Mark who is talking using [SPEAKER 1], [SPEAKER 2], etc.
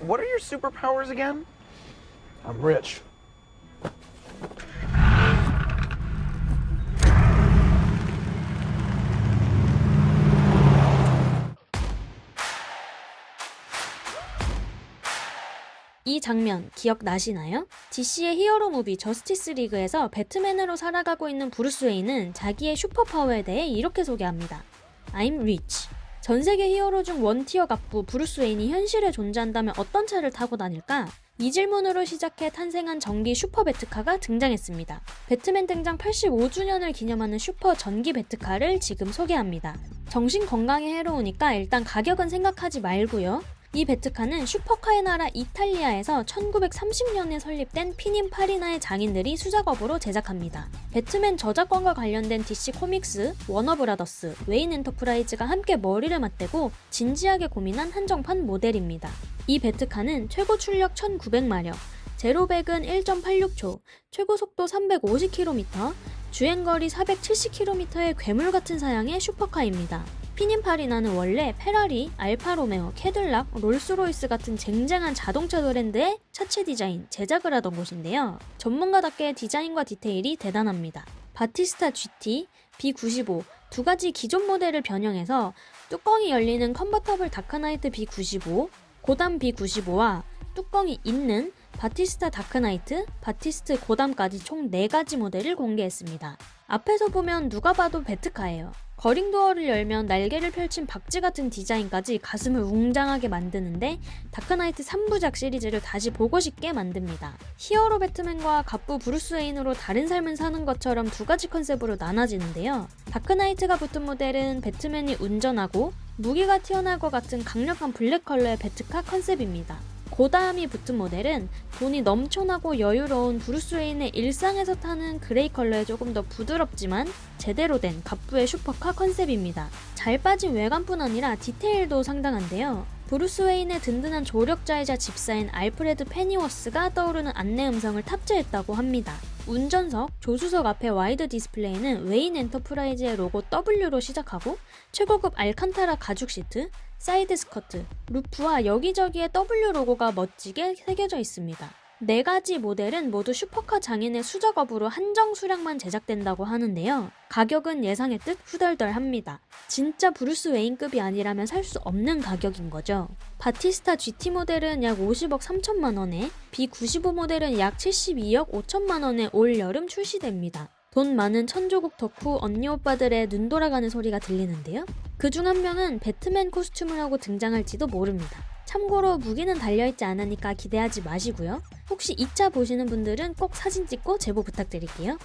[SPEAKER 1] what are your superpowers again?
[SPEAKER 2] I'm rich.
[SPEAKER 3] 이 장면 기억나시나요? DC의 히어로 무비 저스티스 리그에서 배트맨으로 살아가고 있는 브루스 웨인은 자기의 슈퍼파워에 대해 이렇게 소개합니다. I'm rich. 전 세계 히어로 중 원티어 갑부 브루스 웨인이 현실에 존재한다면 어떤 차를 타고 다닐까? 이 질문으로 시작해 탄생한 전기 슈퍼 배트카가 등장했습니다. 배트맨 등장 85주년을 기념하는 슈퍼 전기 배트카를 지금 소개합니다. 정신 건강에 해로우니까 일단 가격은 생각하지 말고요. 이 베트카는 슈퍼카의 나라 이탈리아에서 1930년에 설립된 피닌 파리나의 장인들이 수작업으로 제작합니다. 배트맨 저작권과 관련된 DC 코믹스, 워너브라더스, 웨인 엔터프라이즈가 함께 머리를 맞대고 진지하게 고민한 한정판 모델입니다. 이 베트카는 최고 출력 1900마력, 제로백은 1.86초, 최고 속도 350km, 주행거리 470km의 괴물 같은 사양의 슈퍼카입니다. 피닌파리나는 원래 페라리, 알파로메오, 캐들락, 롤스로이스 같은 쟁쟁한 자동차 브랜드의 차체 디자인, 제작을 하던 곳인데요. 전문가답게 디자인과 디테일이 대단합니다. 바티스타 GT, B95 두 가지 기존 모델을 변형해서 뚜껑이 열리는 컨버터블 다크나이트 B95, 고담 B95와 뚜껑이 있는 바티스타 다크나이트, 바티스트 고담까지 총 4가지 모델을 공개했습니다. 앞에서 보면 누가 봐도 베트카예요. 거링 도어를 열면 날개를 펼친 박쥐 같은 디자인까지 가슴을 웅장하게 만드는데 다크나이트 3부작 시리즈를 다시 보고 싶게 만듭니다. 히어로 배트맨과 갑부 브루스 웨인으로 다른 삶을 사는 것처럼 두 가지 컨셉으로 나눠지는데요. 다크나이트가 붙은 모델은 배트맨이 운전하고 무기가 튀어나올 것 같은 강력한 블랙 컬러의 배트카 컨셉입니다. 고다음이 붙은 모델은 돈이 넘쳐나고 여유로운 브루스 웨인의 일상에서 타는 그레이 컬러의 조금 더 부드럽지만 제대로 된 갑부의 슈퍼카 컨셉입니다. 잘 빠진 외관뿐 아니라 디테일도 상당한데요. 브루스 웨인의 든든한 조력자이자 집사인 알프레드 페니워스가 떠오르는 안내 음성을 탑재했다고 합니다. 운전석, 조수석 앞에 와이드 디스플레이는 웨인 엔터프라이즈의 로고 W로 시작하고 최고급 알칸타라 가죽 시트, 사이드 스커트, 루프와 여기저기에 W 로고가 멋지게 새겨져 있습니다. 네 가지 모델은 모두 슈퍼카 장인의 수작업으로 한정 수량만 제작된다고 하는데요. 가격은 예상했듯 후덜덜합니다. 진짜 브루스 웨인급이 아니라면 살 수 없는 가격인 거죠. 바티스타 GT 모델은 약 50억 3천만 원에, B95 모델은 약 72억 5천만 원에 올 여름 출시됩니다. 돈 많은 천조국 덕후 언니 오빠들의 눈 돌아가는 소리가 들리는데요. 그 중 한 명은 배트맨 코스튬을 하고 등장할지도 모릅니다. 참고로 무기는 달려있지 않으니까 기대하지 마시고요. 혹시 2차 보시는 분들은 꼭 사진 찍고 제보 부탁드릴게요.